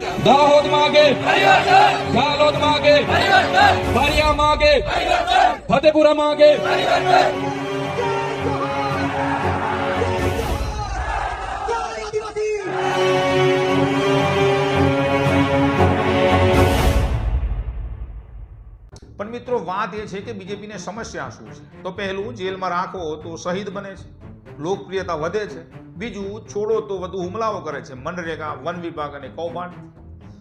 દાહોદ માગે. ઝાલોદ માગે. બારિયા માગે. ફતેપુરા માગે. પણ મિત્રો વાત એ છે કે બીજેપીને સમસ્યા શું છે? તો પહેલું જેલમાં રાખો તો શહીદ બને છે. લોકપ્રિયતા વધે છે. બીજું છોડો તો વધુ હુમલાઓ કરે છે. મનરેગા, વન વિભાગ અને કૌભાંડ.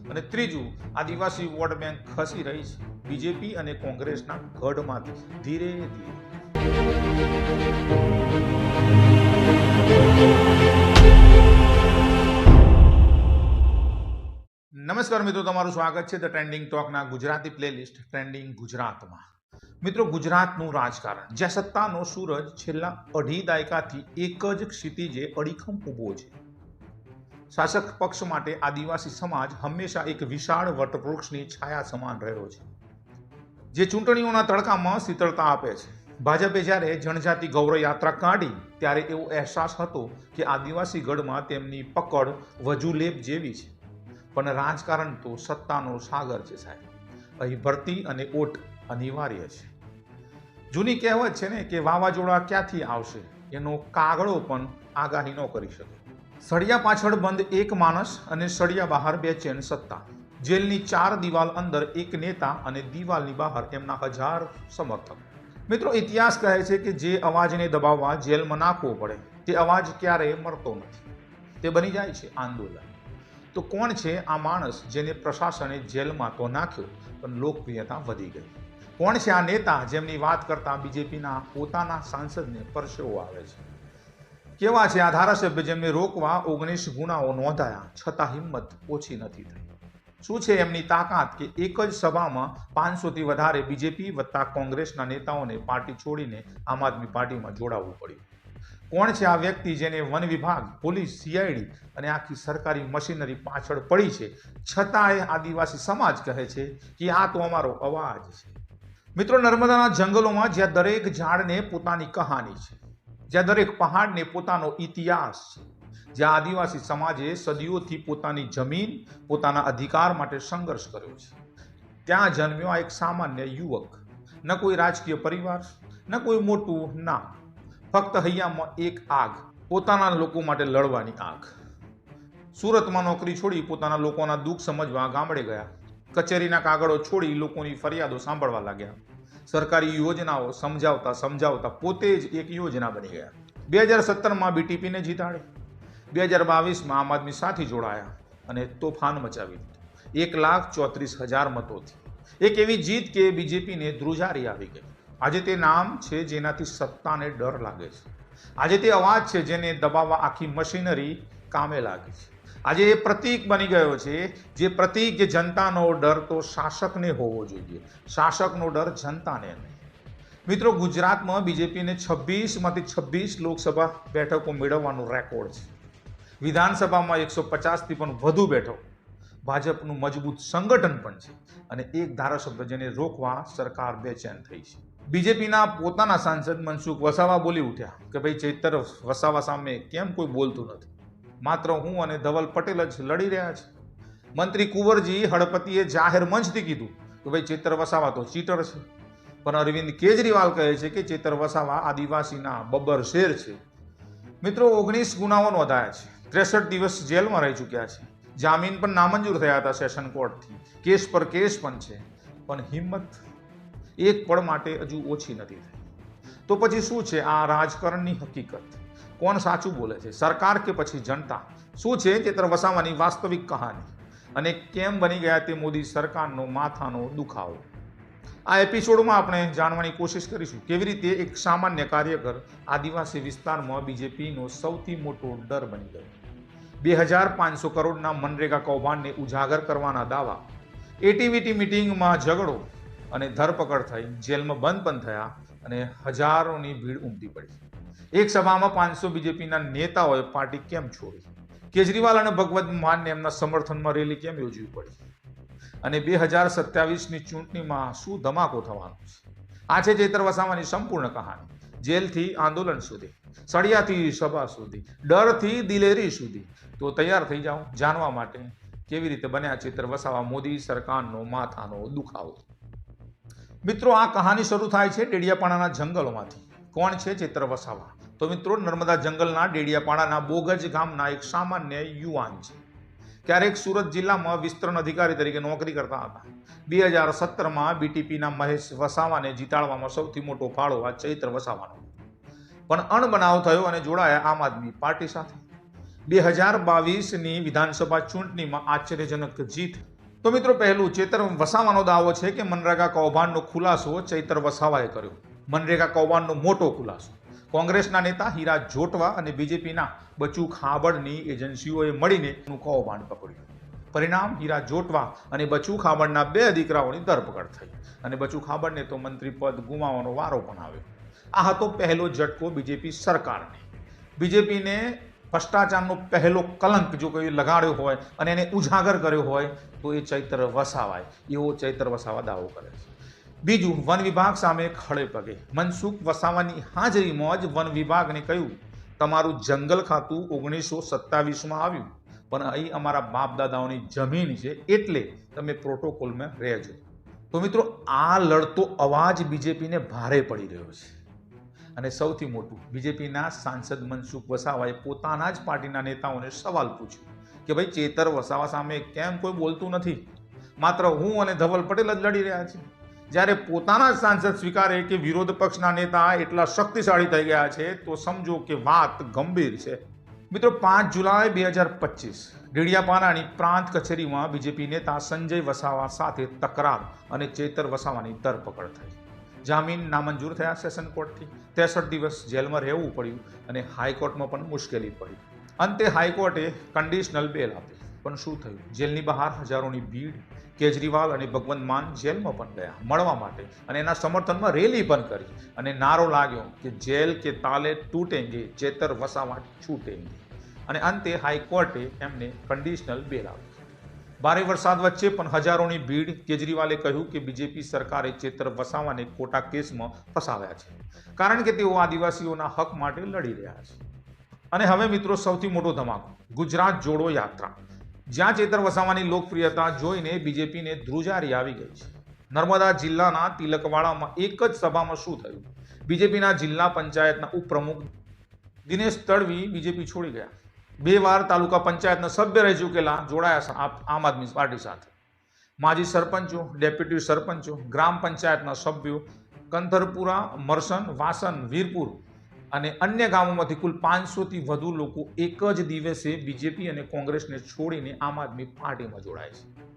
અને ત્રીજું, આદિવાસી વોટ બેંક ખસી રહી છે. બીજેપી અને કોંગ્રેસના ગઢમાંથી ધીરે ધીરે. નમસ્કાર મિત્રો, તમારું સ્વાગત છે ધ ટ્રેન્ડિંગ ટોકના ગુજરાતી પ્લેલિસ્ટ ટ્રેન્ડિંગ ગુજરાતમાં. મિત્રો, ગુજરાતનું રાજકારણ. જ્યાં સત્તાનો સૂરજ છેલ્લા અઢી દાયકાથી એક જ ક્ષિતિજે અડીખમ ઊભો છે. શાસક પક્ષ માટે આદિવાસી સમાજ હંમેશા એક વિશાળ વટવૃક્ષની છાયા સમાન રહ્યો છે. જે ચૂંટણીઓના તડકામાં શીતળતા આપે છે. ભાજપે જ્યારે જનજાતિ ગૌરવ યાત્રા કાઢી, ત્યારે એવો અહેસાસ હતો કે આદિવાસી ગઢમાં તેમની પકડ વજુલેપ જેવી છે. પણ રાજકારણ તો સત્તાનો સાગર છે સાહેબ. અહીં ભરતી અને ઓટ અનિવાર્ય છે. જૂની કહેવત છે ને કે વાવાઝોડા ક્યાંથી આવશે? એનો કાગળો પણ આગાહી ન કરી શકે. સળિયા પાછળ બંધ એક માણસ અને સળિયા બહાર બેચેન સત્તા. જેલની ચાર દિવાલ અંદર એક નેતા અને દિવાલની બહાર એમના હજાર સમર્થક. મિત્રો, ઇતિહાસ કહે છે કે જે અવાજને દબાવવા જેલમાં નાખવો પડે, તે અવાજ ક્યારેય મરતો નથી. તે બની જાય છે આંદોલન. તો કોણ છે આ માણસ જેને પ્રશાસને જેલમાં તો નાખ્યો, પણ લોકપ્રિયતા વધી ગઈ? કોણ છે આ નેતા જેમની વાત કરતા બીજેપીના પોતાના સાંસદને પરસેવો આવે છે. કેવા છે આ ધારાસભ્ય જેમને રોકવા ઓગણીસ ગુનાઓ નોંધાયા, છતાં હિંમત ઓછી નથી થઈ. શું છે એમની તાકાત કે એક જ સભામાં પાંચસોથી વધારે બીજેપી વત્તા કોંગ્રેસના નેતાઓને પાર્ટી છોડીને આમ આદમી પાર્ટીમાં જોડાવવું પડ્યું? કોણ છે આ વ્યક્તિ જેને વન વિભાગ, પોલીસ, સીઆઈડી અને આખી સરકારી મશીનરી પાછળ પડી છે? છતાંય આદિવાસી સમાજ કહે છે કે આ તો અમારો અવાજ છે. મિત્રો, નર્મદાના જંગલોમાં જ્યાં દરેક ઝાડને પોતાની કહાની છે, જ્યાં દરેક પહાડને પોતાનો ઇતિહાસ છે, જ્યાં આદિવાસી સમાજે સદીઓથી પોતાની જમીન, પોતાના અધિકાર માટે સંઘર્ષ કર્યો છે, ત્યાં જન્મ્યો એક સામાન્ય યુવક. ન કોઈ રાજકીય પરિવાર, ન કોઈ મોટું નામ, ફક્ત હૈયામાં એક આગ, પોતાના લોકો માટે લડવાની આગ. સુરતમાં નોકરી છોડી પોતાના લોકોના દુઃખ સમજવા ગામડે ગયા. કચેરીના કાગળો છોડી લોકોની ફરિયાદો સાંભળવા લાગ્યા. સરકારી યોજનાઓ સમજાવતા સમજાવતા પોતે જ એક યોજના બની ગયા. બે હજાર સત્તરમાં બીટીપીને જીતાડી. બે હજાર બાવીસમાં આમ આદમી સાથે જોડાયા અને તોફાન મચાવી દીધું. એક લાખ ચોત્રીસ હજાર મતોથી એક એવી જીત કે બીજેપીને ધ્રુજારી આવી ગઈ. આજે તે નામ છે જેનાથી સત્તાને ડર લાગે છે. આજે તે અવાજ છે જેને દબાવવા આખી મશીનરી કામે લાગે છે. આજે એ પ્રતીક બની ગયો છે, જે પ્રતીક, જે જનતાનો ડર તો શાસકને હોવો જોઈએ. શાસકનો ડર જનતાને નહીં. મિત્રો, ગુજરાતમાં બીજેપીને છવ્વીસમાંથી છવ્વીસ લોકસભા બેઠકો મેળવવાનો રેકોર્ડ છે. વિધાનસભામાં એકસો પચાસથી પણ વધુ બેઠકો. ભાજપનું મજબૂત સંગઠન પણ છે અને એક ધારાસભ્ય જેને રોકવા સરકાર બેચેન થઈ છે. બીજેપીના પોતાના સાંસદ મનસુખ વસાવા બોલી ઉઠ્યા કે ભાઈ ચૈતર વસાવા સામે કેમ કોઈ બોલતું નથી? માત્ર હું અને ધવલ પટેલ જ લડી રહ્યા છે મંત્રી કુંવરજી હળપતિએ જાહેર મંચથી કીધું કે ભાઈ ચેતર વસાવા તો ચીટર છે. પણ અરવિંદ કેજરીવાલ કહે છે કે ચેતર વસાવા આદિવાસીના બબ્બર શેર છે. મિત્રો, ઓગણીસ ગુનાઓ નોંધાયા છે. ત્રેસઠ દિવસ જેલમાં રહી ચૂક્યા છે. જામીન પણ નામંજૂર થયા હતા સેશન કોર્ટથી. કેસ પર કેસ પણ છે. પણ હિંમત એક પળ માટે હજુ ઓછી નથી થઈ. તો પછી શું છે? આ રાજકારણની હકીકત. કોણ સાચું બોલે છે? સરકાર કે પછી જનતા? શું છે ચેતર વસાવાની વાસ્તવિક કહાની? અને કેમ બની ગયા તે મોદી સરકારનો માથાનો દુખાવો? આ એપિસોડમાં આપણે જાણવાની કોશિશ કરીશું કેવી રીતે એક સામાન્ય કાર્યકર આદિવાસી વિસ્તારમાં બીજેપીનો સૌથી મોટો ડર બની ગયો. બે હજાર પાંચસો કરોડના મનરેગા કૌભાંડને ઉજાગર કરવાના દાવા, એટીવીટી મિટિંગમાં ઝઘડો અને ધરપકડ થઈ, જેલમાં બંધ પણ થયા અને હજારોની ભીડ ઉમટી પડી. એક સભામાં પાંચસો બીજેપીના નેતાઓએ પાર્ટી કેમ છોડી? કેજરીવાલ અને ભગવત માનને એમના સમર્થનમાં રેલી કેમ યોજવી પડી? અને બે હજાર સત્યાવીસની ચૂંટણીમાં શું ધમાકો થવાનો છે? આ છે ચેતર વસાવાની સંપૂર્ણ કહાની. જેલથી આંદોલન સુધી, સળિયાથી સભા સુધી, ડરથી દિલેરી સુધી. તો તૈયાર થઈ જાઓ, જાણવા માટે કેવી રીતે બન્યા ચિત્ર વસાવા મોદી સરકારનો માથાનો દુખાવો? મિત્રો, આ કહાની શરૂ થાય છે ડેડિયાપાડાના જંગલોમાંથી. કોણ છે ચિત્ર વસાવા? તો મિત્રો નર્મદા જંગલના ડેડિયાપાડાના બોગજ ગામના એક સામાન્ય યુવાન છે. ક્યારેક સુરત જિલ્લામાં વિસ્તરણ અધિકારી તરીકે નોકરી કરતા હતા. બે હજાર સત્તરમાં બીટીપીના મહેશ વસાવાને જીતાડવામાં સૌથી મોટો ફાળો આ ચૈત્ર વસાવાનો પણ અણબનાવ થયો અને જોડાયા આમ આદમી પાર્ટી સાથે. બે હજાર બાવીસની વિધાનસભા ચૂંટણીમાં આશ્ચર્યજનક જીત. તો મિત્રો પહેલું ચેતર વસાવાનો દાવો છે કે મનરેગા કૌભાંડનો ખુલાસો ચૈતર વસાવાએ કર્યો. મનરેગા કૌભાંડનો મોટો ખુલાસો. કોંગ્રેસના નેતા હીરા જોટવા અને બીજેપીના બચુ ખાબડની એજન્સીઓએ મળીને કૌભાંડ પકડ્યું. પરિણામ, હીરા જોટવા અને બચુ ખાબડના બે દીકરાઓની ધરપકડ થઈ અને બચુ ખાબડને તો મંત્રી પદ ગુમાવવાનો વારો પણ આવ્યો. આ હતો પહેલો ઝટકો બીજેપી સરકારને. બીજેપીને ભ્રષ્ટાચારનો પહેલો કલંક જો કોઈ લગાડ્યો હોય અને એને ઉજાગર કર્યો હોય, તો એ ચૈત્ર વસાવાય. એવો ચૈત્ર વસાવા દાવો કરે છે. બીજું, વન વિભાગ સામે ખડે પગે. મનસુખ વસાવાની હાજરીમાં જ વન વિભાગને કહ્યું, તમારું જંગલ ખાતું ઓગણીસો સત્તાવીસમાં આવ્યું. પણ અહીં અમારા બાપ દાદાઓની જમીન છે, એટલે તમે પ્રોટોકોલમાં રહેજો. તો મિત્રો, આ લડતો અવાજ બીજેપીને ભારે પડી રહ્યો છે. અને સૌથી મોટું, બીજેપીના સાંસદ મનસુખ વસાવાએ પોતાના જ પાર્ટીના નેતાઓને સવાલ પૂછ્યો કે, ભાઈ, ચેતર વસાવા સામે કેમ કોઈ બોલતું નથી? માત્ર હું અને ધવલ પટેલ જ લડી રહ્યા છે જ્યારે પોતાના સાંસદ સ્વીકારે કે વિરોધ પક્ષના નેતા એટલા શક્તિશાળી થઈ ગયા છે, તો સમજો કે વાત ગંભીર છે. મિત્રો, પાંચ જુલાઈ બે હજાર પચીસ ડેડિયાપાડાની પ્રાંત કચેરીમાં બીજેપી નેતા સંજય વસાવા સાથે તકરાર અને ચેતર વસાવાની ધરપકડ થઈ. જામીન નામંજૂર થયા સેશન કોર્ટથી. ત્રેસઠ દિવસ જેલમાં રહેવું પડ્યું અને હાઈકોર્ટમાં પણ મુશ્કેલી પડી. અંતે હાઈકોર્ટે કન્ડિશનલ બેલ આપી. પણ શું થયું? જેલની બહાર હજારોની ભીડ, કેજરીવાલ અને ભગવંત માન જેલમાં પણ ગયા મળવા માટે અને એના સમર્થનમાં રેલી પણ કરી અને નારો લાગ્યો કે જેલ કે તાલે તૂટેંગે, ચેતર વસાવા છૂટેંગે. અને અંતે હાઈકોર્ટે એમને કન્ડિશનલ બેલ આપી ભારે વરસાદ વચ્ચે પણ હજારોની ભીડ, કેજરીવાલે કહ્યું કે બીજેપી સરકારે ચેતર વસાવાને ખોટા કેસમાં ફસાવ્યા છે કારણ કે તેઓ આદિવાસીઓના હક માટે લડી રહ્યા છે. અને હવે મિત્રો સૌથી મોટો ધમાકો, ગુજરાત જોડો યાત્રા. જ્યાં ચેતર વસાવાની લોકપ્રિયતા જોઈને બીજેપીને ધ્રુજારી આવી ગઈ છે. નર્મદા જિલ્લાના તિલકવાડામાં એક જ સભામાં શું થયું? બીજેપીના જિલ્લા પંચાયતના ઉપપ્રમુખ દિનેશ તડવી બીજેપી છોડી ગયા. બે વાર તાલુકા પંચાયતના સભ્ય રહી ચૂકેલા જોડાયા આમ આદમી પાર્ટી સાથે. માજી સરપંચો, ડેપ્યુટી સરપંચો, ગ્રામ પંચાયતના સભ્યો, કંથરપુરા, મરસન, વાસન, વીરપુર અને અન્ય ગામોમાંથી કુલ પાંચસોથી વધુ લોકો એક જ દિવસે બીજેપી અને કોંગ્રેસને છોડીને આમ આદમી પાર્ટીમાં જોડાય છે.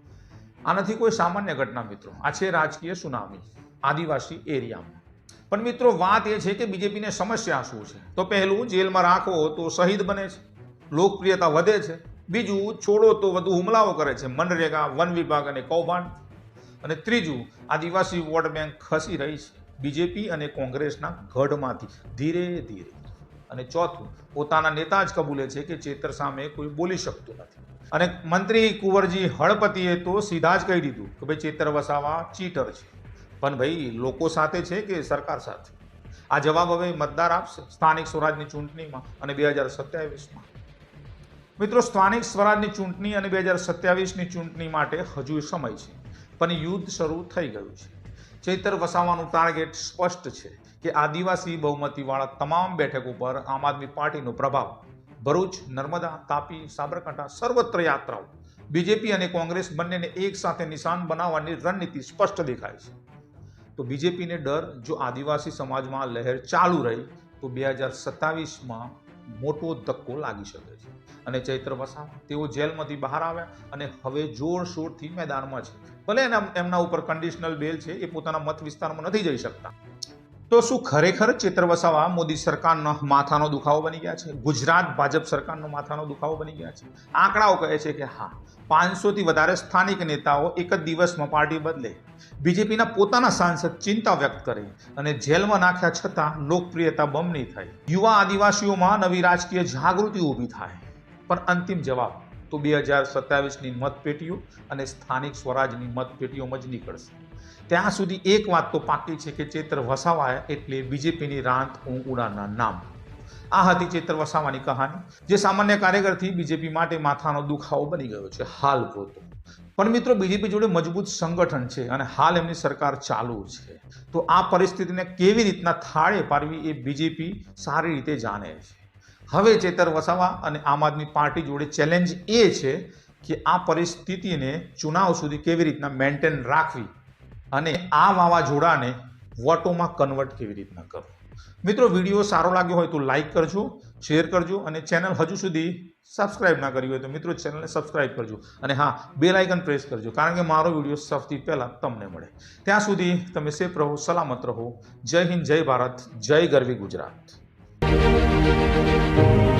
આનાથી કોઈ સામાન્ય ઘટના મિત્રો. આ છે રાજકીય સુનામી, આદિવાસી એરિયામાં. પણ મિત્રો, વાત એ છે કે બીજેપીને સમસ્યા શું છે? તો પહેલું, જેલમાં રાખો તો શહીદ બને છે, લોકપ્રિયતા વધે છે. બીજું, છોડો તો વધુ હુમલાઓ કરે છે, મનરેગા, વન વિભાગ અને કૌભાંડ. અને ત્રીજું, આદિવાસી વોટ બેંક ખસી રહી છે. બીજેપી અને કોંગ્રેસના ગઢમાંથી ધીરે ધીરે. અને ચોથું, પોતાના નેતા જ કબૂલે છે કે ચેતર સામે કોઈ બોલી શકતું નથી. અને મંત્રી કુંવરજી હળપતિએ તો સીધા જ કહી દીધું કે ભાઈ ચેતર વસાવા ચીટર છે. પણ ભાઈ લોકો સાથે છે કે સરકાર સાથે? આ જવાબ હવે મતદાર આપશે સ્થાનિક સ્વરાજની ચૂંટણીમાં અને બે હજાર સત્યાવીસમાં. મિત્રો, સ્થાનિક સ્વરાજની ચૂંટણી અને બે હજાર સત્યાવીસની ચૂંટણી માટે હજુ સમય છે. પણ યુદ્ધ શરૂ થઈ ગયું છે. ચૈતર વસાવાનું ટાર્ગેટ સ્પષ્ટ છે કે આદિવાસી બહુમતીવાળા તમામ બેઠક ઉપર આમ આદમી પાર્ટીનો પ્રભાવ. ભરૂચ, નર્મદા, તાપી, સાબરકાંઠા સર્વત્ર યાત્રાઓ. બીજેપી અને કોંગ્રેસ બંનેને એક સાથે નિશાન બનાવવાની રણનીતિ સ્પષ્ટ દેખાય છે. તો બીજેપીને ડર, જો આદિવાસી સમાજમાં લહેર ચાલુ રહી, તો બે હજાર સત્તાવીસમાં મોટો ધક્કો લાગી શકે છે. અને ચૈત્ર વસાવા, તેઓ જેલમાંથી બહાર આવ્યા અને હવે જોરશોરથી મેદાનમાં છે. ભલે એના એમના ઉપર કન્ડિશનલ બેલ છે, એ પોતાના મત વિસ્તારમાં નથી જઈ શકતા. તો શું ખરેખર ચેતર વસાવા મોદી સરકારનો માથાનો દુખાવો બની ગયા છે? ગુજરાત ભાજપ સરકારનો માથાનો દુખાવો બની ગયા છે? આંકડાઓ કહે છે કે હા, પાંચસોથી વધારે સ્થાનિક નેતાઓ એક જ દિવસમાં પાર્ટી બદલે. બીજેપીના પોતાના સાંસદ ચિંતા વ્યક્ત કરે અને જેલમાં નાખ્યા છતાં લોકપ્રિયતા બમણી થઈ. યુવા આદિવાસીઓમાં નવી રાજકીય જાગૃતિ ઊભી થાય. પણ અંતિમ જવાબ તો બે હજાર સત્યાવીસની મતપેટીઓ અને સ્થાનિક સ્વરાજની મતપેટીઓમાં જ નીકળશે. ત્યાં સુધી એક વાત તો પાકી છે કે ચેતર વસાવાયા એટલે બીજેપીની રાંત ઉડાના નામ. આ હતી ચેતર વસાવાની કહાની, જે સામાન્ય કાર્યકરથી બીજેપી માટે માથાનો દુખાવો બની ગયો છે. હાલ પૂરતો પણ મિત્રો, બીજેપી જોડે મજબૂત સંગઠન છે અને હાલ એમની સરકાર ચાલુ છે. તો આ પરિસ્થિતિને કેવી રીતના થાળે પાડવી એ બીજેપી સારી રીતે જાણે છે. હવે ચેતર વસાવા અને આમ આદમી પાર્ટી જોડે ચેલેન્જ એ છે કે આ પરિસ્થિતિને ચુનાવ સુધી કેવી રીતના મેન્ટેન રાખવી અને આ વાવાઝોડાને વોટોમાં કન્વર્ટ કેવી રીતના કરવું. મિત્રો, વીડિયો સારો લાગ્યો હોય તો લાઇક કરજો શેર કરજો અને ચેનલ હજુ સુધી સબસ્ક્રાઇબ ના કરી હોય તો મિત્રો ચેનલને સબસ્ક્રાઇબ કરજો અને હા બે લાઇકન પ્રેસ કરજો કારણ કે મારો વીડિયો સૌથી પહેલાં તમને મળે. ત્યાં સુધી તમે સેફ રહો, સલામત રહો. જય હિન્દ, જય ભારત, જય ગરવી ગુજરાત. Thank you.